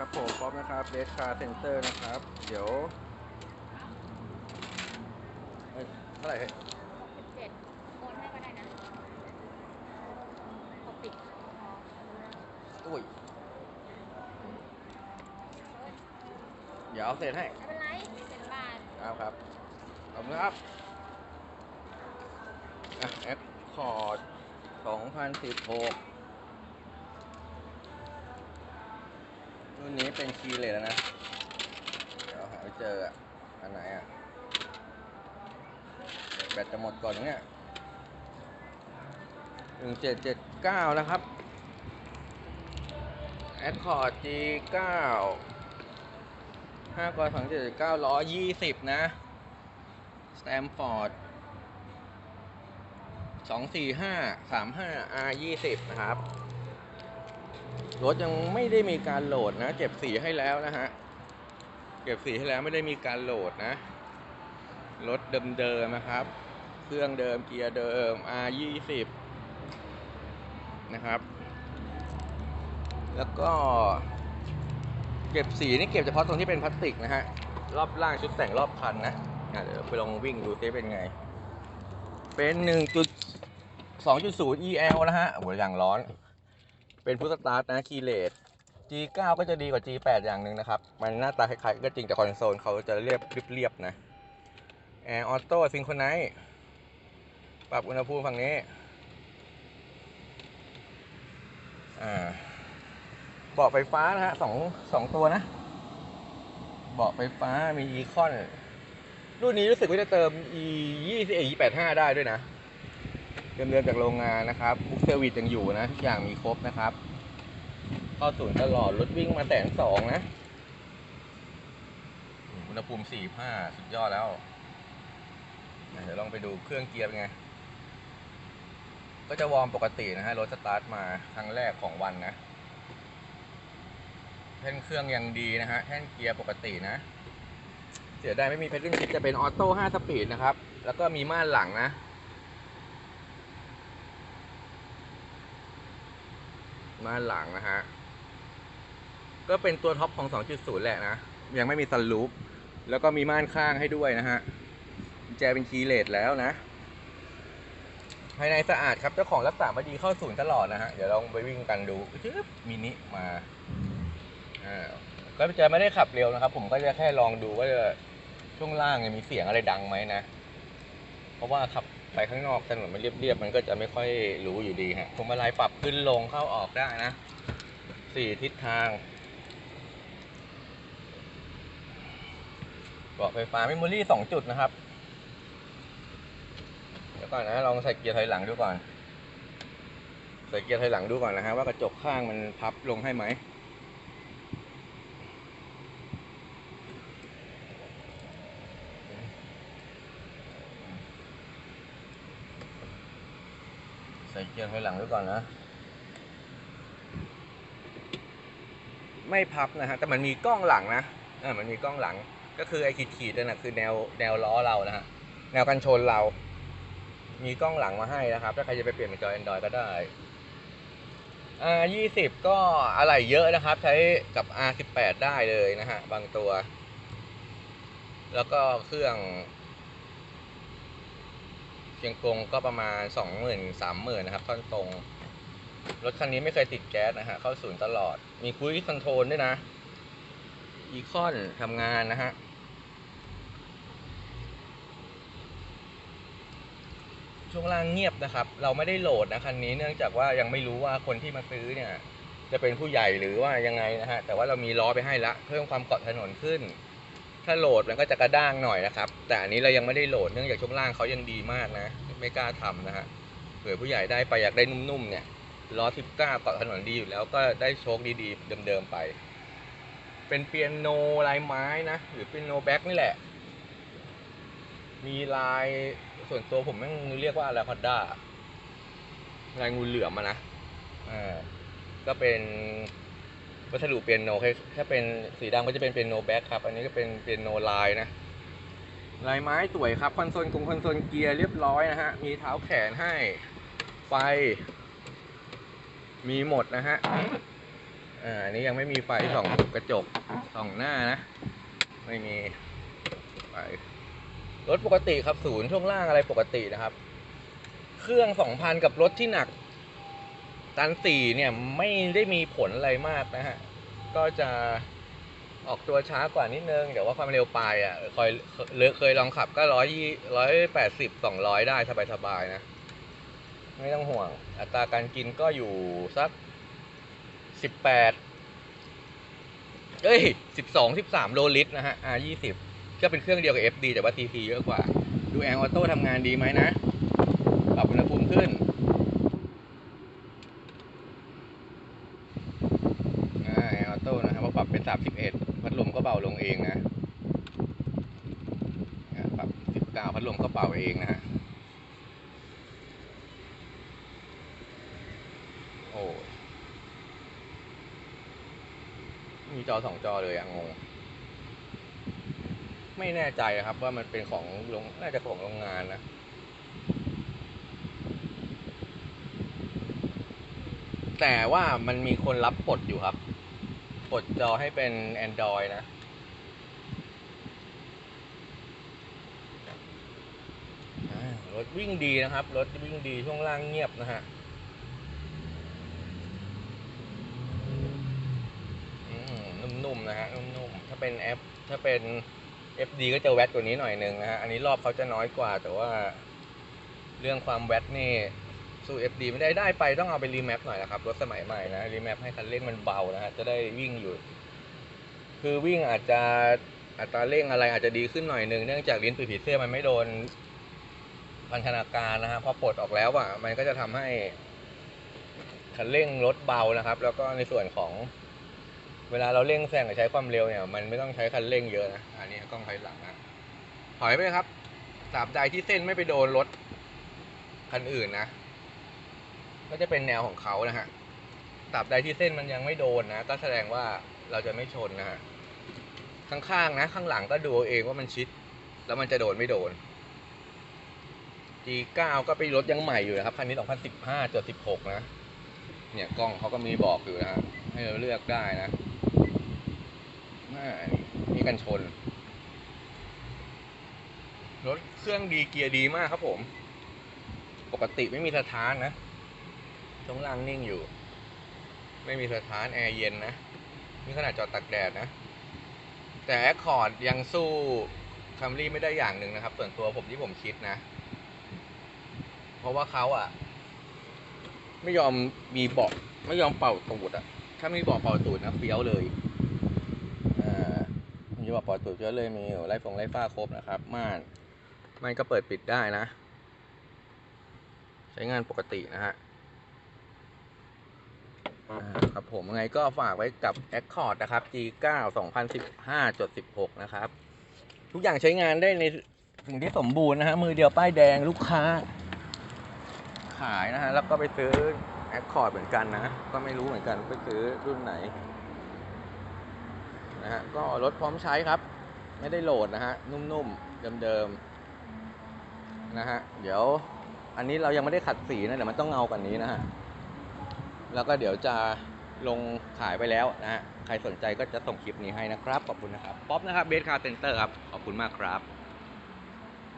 ครับผมป๊อปนะครับเดสคาเซนเตอร์นะครับ เดี๋ยวเอ้ยเท่าไหร่เฮ้ยสิบเจ็ดโอนให้ก็ได้นะเขาปิดพออุ้ยเดี๋ยวเอาเศษให้ไม่เป็นไรเป็นบาทครับครับขอบคุณครับอะแอปคอร์ด2016 รุ่นนี้เป็นคีย์เลยแล้วนะ เดี๋ยวหาไม่เจออะ อันไหนอะ แบตจะหมดก่อนเนี่ยหนึ่งเจ็ดเจ็ดเก้านะครับแอดคอร์ด G9 ห้ากสองเจ็ดเก้าร้อยยี่สิบนะสแตมฟอร์ดสองสี่ห้าสามห้า R ยี่สิบนะครับ รถยังไม่ได้มีการโหลดนะเก็บสีให้แล้วนะฮะเก็บสีให้แล้วไม่ได้มีการโหลดนะรถเดิมๆนะครับ เครื่องเดิมเกียร์เดิม R ยี่สิบนะครับ แล้วก็ เก็บสีนี่เก็บเฉพาะตรงที่เป็นพลาสติกนะฮะรอบล่างชุดแต่งรอบคันนะะเดี๋ยวไปลองวิ่งดูซิเป็นไง เป็น 1.2.0 EL นะฮะโอ้โหอย่างร้อน เป็นพุทสตาร์ทนะคีเลต G9 ก็จะดีกว่า G8 อย่างหนึ่งนะครับ มันหน้าตาคล้ายๆก็จริงแต่คอนโซลเขาจะเรียบเรียบๆนะแอร์ออโต้ซิงโครไนซ์ปรับอุณหภูมิฝั่งนี้ อ่าเบาะไฟฟ้านะฮะสองสองตัวนะเบาะไฟฟ้ามีอีคอนรุ่นนี้รู้สึกว่าจะเติม e 2 1 e 8 5ได้ด้วยนะ เดิมเดิมจากโรงงานนะครับบุ๊กเซอร์วิสยังอยู่นะทุกอย่างมีครบนะครับ เข้าศูนย์ตลอดรถวิ่งมาแสนสองนะอุณหภูมิ45สุดยอดแล้ว เดี๋ยวลองไปดูเครื่องเกียร์เป็นไง ก็จะวอร์มปกตินะฮะรถสตาร์ทมาครั้งแรกของวันนะแท่นเครื่องยังดีนะฮะแท่นเกียร์ปกตินะ เสียดายไม่มีเพดลชิปจะเป็นออโต้5สปีดนะครับ แล้วก็มีม่านหลังนะ ม่านหลังนะฮะ ก็เป็นตัวท็อปของ 2.0 แหละนะ ยังไม่มีซันลูป แล้วก็มีม่านข้างให้ด้วยนะฮะแจเป็นคีเลสแล้วนะ ภายในสะอาดครับ เจ้าของรักษามาดีเข้าศูนย์ตลอดนะฮะ เดี๋ยวลองไปวิ่งกันดูจึ๊บมินิมา อ่า ก็จะไม่ได้ขับเร็วนะครับ ผมก็จะแค่ลองดูว่าจะช่วงล่างเนี่ยมีเสียงอะไรดังไหมนะ เพราะว่าขับ ไปข้างนอกถนนมันเรียบๆมันก็จะไม่ค่อยรู้อยู่ดีฮะพวงมาลัยปรับขึ้นลงเข้าออกได้นะสี่ทิศทางเบาะไฟฟ้าเมมโมรี่สองจุดนะครับ เดี๋ยวก่อนนะลองใส่เกียร์ถอยหลังดูก่อน ใส่เกียร์ถอยหลังดูก่อนนะฮะว่ากระจกข้างมันพับลงให้ไหม ส่เกียร์ถอยหลังไว้ก่อนนะ ไม่พับนะฮะแต่มันมีกล้องหลังนะเออมันมีกล้องหลัง ก็คือไอ้ขีดๆนั่นนะคือแนวแนวล้อเรานะฮะแนวกันชนเรา มีกล้องหลังมาให้นะครับ ถ้าใครจะไปเปลี่ยนเป็นจอ Android ก็ได้ R 20ก็อะไรเยอะนะครับ ใช้กับ R 18 ได้เลยนะฮะบางตัว แล้วก็เครื่อง เชียงกงก็ประมาณสองหมื่นสามหมื่นนะครับท่อนตรง รถคันนี้ไม่เคยติดแก๊สนะฮะเข้าศูนย์ตลอด มีคุยคอนโทรลด้วยนะอีคอนทำงานนะฮะช่วงล่างเงียบนะครับ เราไม่ได้โหลดนะคันนี้เนื่องจากว่ายังไม่รู้ว่าคนที่มาซื้อเนี่ย จะเป็นผู้ใหญ่หรือว่ายังไงนะฮะแต่ว่าเรามีล้อไปให้ละ เพิ่มความเกาะถนนขึ้น ถ้าโหลดมันก็จะกระด้างหน่อยนะครับ แต่อันนี้เรายังไม่ได้โหลดเนื่องจากช่วงล่างเขายังดีมากนะ ไม่กล้าทำนะฮะเผื่อผู้ใหญ่ได้ไปอยากได้นุ่มๆเนี่ยล้อทิปก้าเกาะถนนดีอยู่แล้วก็ได้โชคดีๆเดิมๆไป เป็นเปียโนลายไม้นะ หรือเปียโนแบ็กนี่แหละ มีลายส่วนตัวผมแม่งเรียกว่าอะไรพอดด้าลายงูเหลือมอะนะอ่าก็เป็น วัสดุเปียโนแค่ถ้าเป็นสีดำก็จะเป็นเปียโนแบ็กครับ อันนี้ก็เป็นเปียโนลายนะลายไม้สวยครับคอนโซลกงคอนโซลเกียร์เรียบร้อยนะฮะ มีเท้าแขนให้ไฟ มีหมดนะฮะอ่าอันนี้ยังไม่มีไฟส่องกระจกส่องหน้านะ ไม่มีไฟรถปกติครับศูนย์ช่วงล่างอะไรปกตินะครับ เครื่องสองพันกับรถที่หนัก ตันสี่เนี่ยไม่ได้มีผลอะไรมากนะฮะ ก็จะออกตัวช้ากว่านิดนึง แต่ว่าความเร็วปลายอะเคยเคยเคยลองขับก็ร้อยยี่ร้อยแปดสิบสองร้อยได้สบายๆนะ ไม่ต้องห่วง อัตราการกินก็อยู่สักสิบแปดเอ้ยสิบสองสิบสามโลลิตรนะฮะ R ยี่สิบก็เป็นเครื่องเดียวกับ FD แต่ว่า TP เยอะกว่า ดูแอร์ออโต้ทำงานดีไหมนะ ปรับอุณหภูมิขึ้น อ่าแอร์ออโต้นะครับพอปรับเป็น 31 พัดลมก็ เบาลงเองนะปรับ19พัดลมก็เบาเองนะฮะ โอ้มีจอสองจอเลยอะงง ไม่แน่ใจครับว่ามันเป็นของโรงน่าจะของโรงงานนะแต่ว่ามันมีคนรับปลดอยู่ครับ ปลดจอให้เป็น Android นะ อ่า รถวิ่งดีนะครับ รถวิ่งดีช่วงล่างเงียบนะฮะนุ่มๆนะฮะนุ่มๆถ้าเป็นแอปถ้าเป็น FD ก็จะแวตกว่านี้หน่อยหนึ่งนะฮะอันนี้รอบเขาจะน้อยกว่า แต่ว่าเรื่องความแวตนี่สู้ FD ไม่ได้ได้ไปต้องเอาไปรีแมปหน่อยนะครับรถสมัยใหม่นะรีแมปให้คันเร่งมันเบานะฮะจะได้วิ่งอยู่ คือวิ่งอาจจะอัตราเร่งอะไรอาจจะดีขึ้นหน่อยหนึ่งเนื่องจากลิ้นปีผีเสื้อมันไม่โดน พันธนาการนะฮะพอปลดออกแล้วอะมันก็จะทำให้คันเร่งลดเบานะครับ แล้วก็ในส่วนของ เวลาเราเร่งแซงหรือใช้ความเร็วเนี่ย มันไม่ต้องใช้คันเร่งเยอะนะอันนี้กล้องถอยหลังนะถอยไปเลยครับตราบใดที่เส้นไม่ไปโดนรถคันอื่นนะ ก็จะเป็นแนวของเขานะฮะตราบใดที่เส้นมันยังไม่โดนนะ ก็แสดงว่าเราจะไม่ชนนะฮะข้างๆนะ ข้างหลังก็ดูเองว่ามันชิด แล้วมันจะโดนไม่โดน G9 ก็เป็นรถยังใหม่อยู่นะครับคันนี้ 2015จด16 นะ เนี่ยกล้องเขาก็มีบอกอยู่นะให้เราเลือกได้นะอ่านี่กันชน รถเครื่องดีเกียร์ดีมากครับผม ปกติไม่มีสะท้านนะช่วงล่างนิ่งอยู่ ไม่มีสะท้านแอร์เย็นนะนี่ขนาดจอดตักแดดนะ แต่แอคคอร์ดยังสู้คัมรี่ไม่ได้อย่างหนึ่งนะครับ ส่วนตัวผมที่ผมคิดนะ ราะว่าเขาอะ ไม่ยอมมีเบาะไม่ยอมเป่าตูดอะ ถ้ามีเบาะเป่าตูดนะเฟี้ยวเลยอ่ามีเบาะเป่าตูดเยอะเลยมีไล่ฟงไล่ฟ้าครบนะครับม่านม่านก็เปิดปิดได้นะ ใช้งานปกตินะฮะครับผมยังไงก็ฝากไว้กับ Accord นะครับ G9 2015.16 นะครับ ทุกอย่างใช้งานได้ในสิ่งที่สมบูรณ์นะฮะ มือเดียวป้ายแดงลูกค้า ขายนะฮะ แล้วก็ไปซื้อ Accord เหมือนกันนะ ก็ไม่รู้เหมือนกันไปซื้อรุ่นไหนนะฮะ ก็รถพร้อมใช้ครับ ไม่ได้โหลดนะฮะ นุ่มๆ เดิมๆ นะฮะ เดี๋ยวอันนี้เรายังไม่ได้ขัดสีนะเดี๋ยวมันต้องเงากว่านี้นะฮะ แล้วก็เดี๋ยวจะลงขายไปแล้วนะฮะ ใครสนใจก็จะส่งคลิปนี้ให้นะครับ ขอบคุณนะครับ ป๊อปนะครับ เบสคาร์เซ็นเตอร์ครับ ขอบคุณมากครับ